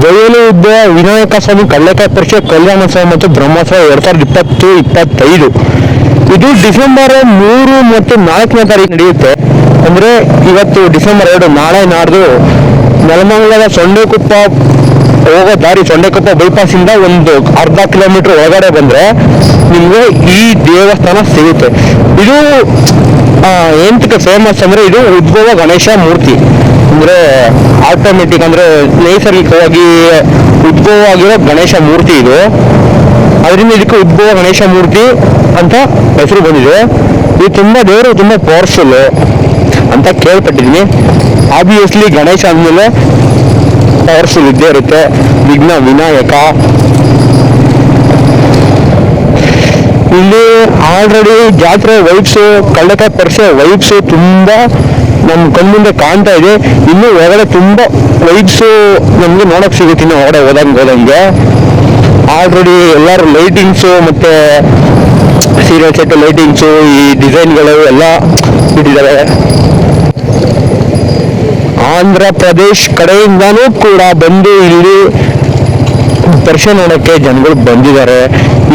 ಬಯಲು ಯುದ್ಧ ವಿನಾಯಕ ಸ್ವಾಮಿ ಕಳ್ಳಕ ಪರಿಷೆ ಕಲ್ಯಾಣೋತ್ಸವ ಮತ್ತು ಬ್ರಹ್ಮೋತ್ಸವ ಎರಡ್ ಸಾವಿರದ ಇಪ್ಪತ್ತು ಇಪ್ಪತ್ತೈದು. ಇದು ಡಿಸೆಂಬರ್ ಮೂರು ಮತ್ತು ನಾಲ್ಕನೇ ತಾರೀಕು ನಡೆಯುತ್ತೆ. ಅಂದ್ರೆ ಇವತ್ತು ಡಿಸೆಂಬರ್ ಎರಡು ನಾಳೆ ನಾಡ್ದು ನೆಲಮಂಗಲದ ಸೊಂಡೆಕೊಪ್ಪ ಹೋಗೋ ದಾರಿ ಸೊಂಡೆಕೊಪ್ಪ ಬೈಪಾಸ್ ಇಂದ ಒಂದು ಅರ್ಧ ಕಿಲೋಮೀಟರ್ ಒಳಗಡೆ ಬಂದ್ರೆ ನಿಮ್ಗೆ ಈ ದೇವಸ್ಥಾನ ಸಿಗುತ್ತೆ. ಇದು ಆ, ಎಂತಕ್ಕೆ ಫೇಮಸ್ ಅಂದ್ರೆ ಇದು ಉದ್ಭವ ಗಣೇಶ ಮೂರ್ತಿ. ಅಂದ್ರೆ ಆಟೋಮೆಟಿಕ್ ಅಂದ್ರೆ ನೈಸರ್ಗಿಕವಾಗಿ ಉದ್ಭವ ಆಗಿರೋ ಗಣೇಶ ಮೂರ್ತಿ ಇದು. ಅದರಿಂದ ಇದಕ್ಕೆ ಉದ್ಭವ ಗಣೇಶ ಮೂರ್ತಿ ಅಂತ ಹೆಸರು ಬಂದಿದೆ. ಇದು ತುಂಬಾ ದೇವರು ತುಂಬಾ ಪವರ್ಫುಲ್ ಅಂತ ಕೇಳ್ಪಟ್ಟಿದ್ದೀನಿ. ಆಬ್ವಿಯಸ್ಲಿ ಗಣೇಶ ಅಂದಮೇಲೆ ಪವರ್ಫುಲ್ ಇದ್ದೇ ಇರುತ್ತೆ. ವಿಘ್ನ, ವಿನಾಯಕ. ಇಲ್ಲಿ ಆಲ್ರೆಡಿ ಜಾತ್ರೆ ವೈಬ್ಸು ಕಳ್ಳಕ ಪರಿಸೆ ವೈಬ್ಸು ತುಂಬಾ ನಮ್ಮ ಕಣ್ಮುಂದೆ ಕಾಣ್ತಾ ಇದೆ. ಇನ್ನು ಹೊರಗಡೆ ತುಂಬಾ ಲೈಟ್ಸ್ ನಮ್ಗೆ ನೋಡಕ್ ಸಿಗುತ್ತೆ ಇನ್ನು ಹೊರಗಡೆ ಹೋದಂಗೆ ಹೋದಂಗೆ. ಆಲ್ರೆಡಿ ಎಲ್ಲರೂ ಲೈಟಿಂಗ್ಸು ಮತ್ತೆ ಸೀರಿಯಲ್ ಸೆಟ್ ಲೈಟಿಂಗ್ಸು ಈ ಡಿಸೈನ್ಗಳು ಎಲ್ಲ ಇಟ್ಟಿದ್ದಾರೆ ಆಂಧ್ರ ಪ್ರದೇಶ್ ಕಡೆಯಿಂದನೂ ಕೂಡ ಬಂದು ಇಲ್ಲಿ ದರ್ಶನ ನೋಡೋಕ್ಕೆ ಜನಗಳು ಬಂದಿದ್ದಾರೆ.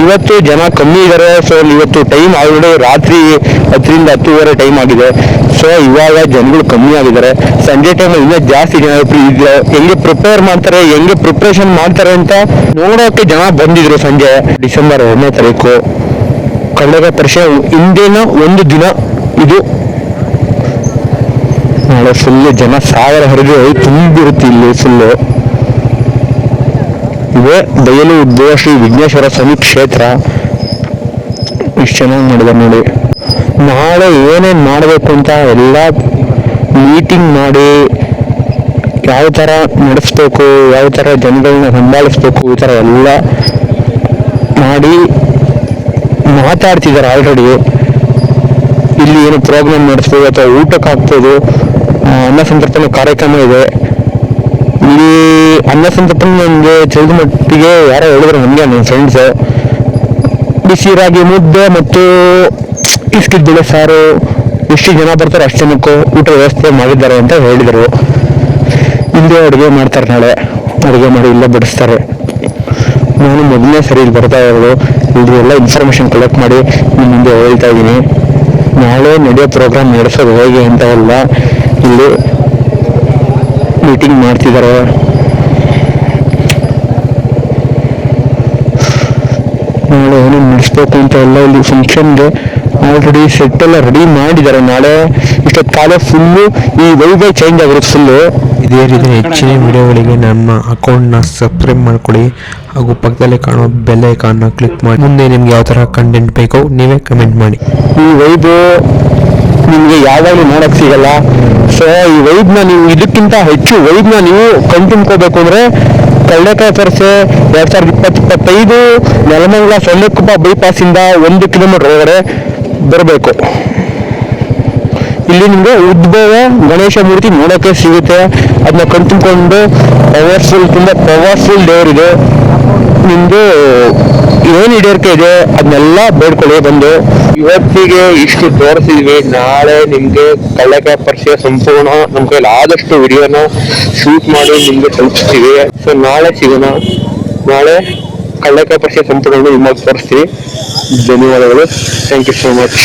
ಇವತ್ತು ಜನ ಕಮ್ಮಿ ಇದ್ದಾರೆ. ಸೊ ಇವತ್ತು ಟೈಮ್ ಆಲ್ರೆಡಿ ರಾತ್ರಿ ಹತ್ತರಿಂದ ಹತ್ತುವರೆ ಟೈಮ್ ಆಗಿದೆ. ಸೊ ಇವಾಗ ಜನಗಳು ಕಮ್ಮಿ ಆಗಿದ್ದಾರೆ. ಸಂಜೆ ಟೈಮ್ ಇನ್ನೂ ಜಾಸ್ತಿ ಜನ ಹೆಂಗೆ ಪ್ರಿಪೇರ್ ಮಾಡ್ತಾರೆ, ಹೆಂಗೆ ಪ್ರಿಪ್ರೇಷನ್ ಮಾಡ್ತಾರೆ ಅಂತ ನೋಡೋಕೆ ಜನ ಬಂದಿದ್ರು ಸಂಜೆ. ಡಿಸೆಂಬರ್ ಒಂದನೇ ತಾರೀಕು. ಕನ್ನಡ ಪರಿಷೆ ಹಿಂದಿನ ಒಂದು ದಿನ ಇದು. ಫುಲ್ ಜನ ಸಾವಿರ ಹರಿದು ತುಂಬಿರುತ್ತೆ ಇಲ್ಲಿ ಫುಲ್ಲು ಇದೇ. ಬಯಲು ಉದ್ಯೋಗ ಶ್ರೀ ವಿಘ್ನೇಶ್ವರ ಸ್ವಾಮಿ ಕ್ಷೇತ್ರ. ಇಷ್ಟು ಚೆನ್ನಾಗಿ ಮಾಡಿದೆ ನೋಡಿ. ನಾಳೆ ಏನೇನು ಮಾಡಬೇಕು ಅಂತ ಎಲ್ಲ ಮೀಟಿಂಗ್ ಮಾಡಿ ಯಾವ ಥರ ನಡೆಸ್ಬೇಕು, ಯಾವ ಥರ ಜನಗಳನ್ನ ಸಂಭಾಳಿಸ್ಬೇಕು ಈ ಥರ ಎಲ್ಲ ಮಾಡಿ ಮಾತಾಡ್ತಿದ್ದಾರೆ ಆಲ್ರೆಡಿ ಇಲ್ಲಿ ಏನು ಪ್ರೋಗ್ರಾಮ್ ನಡೆಸ್ಬೋದು ಅಥವಾ ಊಟಕ್ಕೆ ಹಾಕ್ಬೋದು ಅನ್ನ ಸಂತರ್ಪಣೆ ಕಾರ್ಯಕ್ರಮ ಇದೆ. ಇಲ್ಲಿ ಅನ್ನ ಸಂತರ್ಪಣೆ ನನಗೆ ತಿಳಿದ ಮಟ್ಟಿಗೆ ಯಾರೋ ಹೇಳಿದ್ರು ನಮಗೆ ನನ್ನ ಫ್ರೆಂಡ್ಸ್ ಬಿಸಿ ರಾಗಿ, ಮುದ್ದೆ ಮತ್ತು ಇಷ್ಟು ಬೆಳೆ ಸಾರು. ಎಷ್ಟು ಜನ ಬರ್ತಾರೆ ಅಷ್ಟು ಜನಕ್ಕೂ ಊಟ ವ್ಯವಸ್ಥೆ ಮಾಡಿದ್ದಾರೆ ಅಂತ ಹೇಳಿದರು. ಹಿಂದೆ ಅಡುಗೆ ಮಾಡ್ತಾರೆ ನಾಳೆ. ಅಡುಗೆ ಮಾಡಿ ಇಲ್ಲೇ ಬಡಿಸ್ತಾರೆ. ನಾನು ಮೊದಲನೇ ಸರಿ ಇಲ್ಲಿ ಬರ್ತಾ ಇರೋದು. ಇಲ್ಲಿ ಎಲ್ಲ ಇನ್ಫಾರ್ಮೇಶನ್ ಕಲೆಕ್ಟ್ ಮಾಡಿ ನಿಮ್ಮ ಮುಂದೆ ಹೇಳ್ತಾ ಇದ್ದೀನಿ. ನಾಳೆ ನಡೆಯೋ ಪ್ರೋಗ್ರಾಮ್ ನಡೆಸೋದು ಹೇಗೆ ಅಂತ ಎಲ್ಲ ಇಲ್ಲಿ ಮೀಟಿಂಗ್ ಮಾಡ್ತಿದ್ದಾರೆ ನಾಳೆ ಏನೇನು ನಡೆಸ್ಬೇಕು ಅಂತ ಎಲ್ಲ ಇಲ್ಲಿ ಫಂಕ್ಷನ್ಗೆ ಆಲ್ರೆಡಿ ಸೆಟ್ ಎಲ್ಲ ರೆಡಿ ಮಾಡಿದ್ದಾರೆ. ನಾಳೆ ಇಷ್ಟೊತ್ತು ಕಾಲ ಫುಲ್ಲು ಈ ವೈಬೈ ಚೇಂಜ್ ಆಗಿರುತ್ತೆ ಫುಲ್ಲು ಇದೇ ರೀತಿ ಹೆಚ್ಚಿನ ವಿಡಿಯೋಗಳಿಗೆ ನಮ್ಮ ಅಕೌಂಟ್ನ ಸಬ್ಸ್ಕ್ರೈಬ್ ಮಾಡ್ಕೊಳ್ಳಿ. ಹಾಗೂ ಪಕ್ಕದಲ್ಲಿ ಕಾಣೋ ಬೆಲ್ ಐಕಾನ್ನ ಕ್ಲಿಕ್ ಮಾಡಿ. ಮುಂದೆ ನಿಮ್ಗೆ ಯಾವ ಥರ ಕಂಟೆಂಟ್ ಬೇಕೋ ನೀವೇ ಕಮೆಂಟ್ ಮಾಡಿ. ಈ ವೈಬು ನಿಮಗೆ ಯಾವಾಗಲೂ ನೋಡೋಕ್ಕೆ ಸಿಗಲ್ಲ. ಸೊ ಈ ವೈಬ್ನ ನೀವು ಇದಕ್ಕಿಂತ ಹೆಚ್ಚು ವೈಬ್ನ ನೀವು ಕಣ್ತುಂಬ್ಕೋಬೇಕು ಅಂದ್ರೆ ಕಳ್ಳಕಾಯಿ ಪರಿಸೆ ಎರಡು ಸಾವಿರದ ಇಪ್ಪತ್ತು ಇಪ್ಪತ್ತೈದು ನೆಲಮಂಗಲ ಸೊಳ್ಳೆಕುಪ್ಪ ಬೈಪಾಸಿಂದ ಒಂದು ಕಿಲೋಮೀಟರ್ ಒಳಗಡೆ ಬರಬೇಕು. ಇಲ್ಲಿ ನಿಮಗೆ ಉದ್ಭವ ಗಣೇಶ ಮೂರ್ತಿ ನೋಡೋಕೆ ಸಿಗುತ್ತೆ. ಅದನ್ನ ಕಣ್ತುಂಬ್ಕೊಂಡು ಪವರ್ಫುಲ್ ತುಂಬಾ ಪವರ್ಫುಲ್ ದೇವರಿದೆ. ನಿಮ್ದು ಏನ್ ಈಡೇರಿಕೆ ಇದೆ ಅದನ್ನೆಲ್ಲ ಬೇಡ್ಕೊಳ್ಳಿ, ಬಂದು. ಇವತ್ತಿಗೆ ಇಷ್ಟು ತೋರಿಸಿದ್ವಿ, ನಾಳೆ ನಿಮ್ಗೆ ಕಳ್ಳಕ ಪರಿಚಯ ಸಂಪೂರ್ಣ. ನಮ್ ಕೈಲಿ ಆದಷ್ಟು ವಿಡಿಯೋನ ಶೂಟ್ ಮಾಡಿ ನಿಮ್ಗೆ ತಲುಪಿಸ್ತೀವಿ. ಸೊ ನಾಳೆ ಸಿಗೋಣ. ನಾಳೆ ಕಳ್ಳಕ ಪರಿಚಯ ಸಂಪೂರ್ಣ ನಿಮಗೆ ತೋರಿಸ್ತೀವಿ. ಧನ್ಯವಾದಗಳು. Thank you so much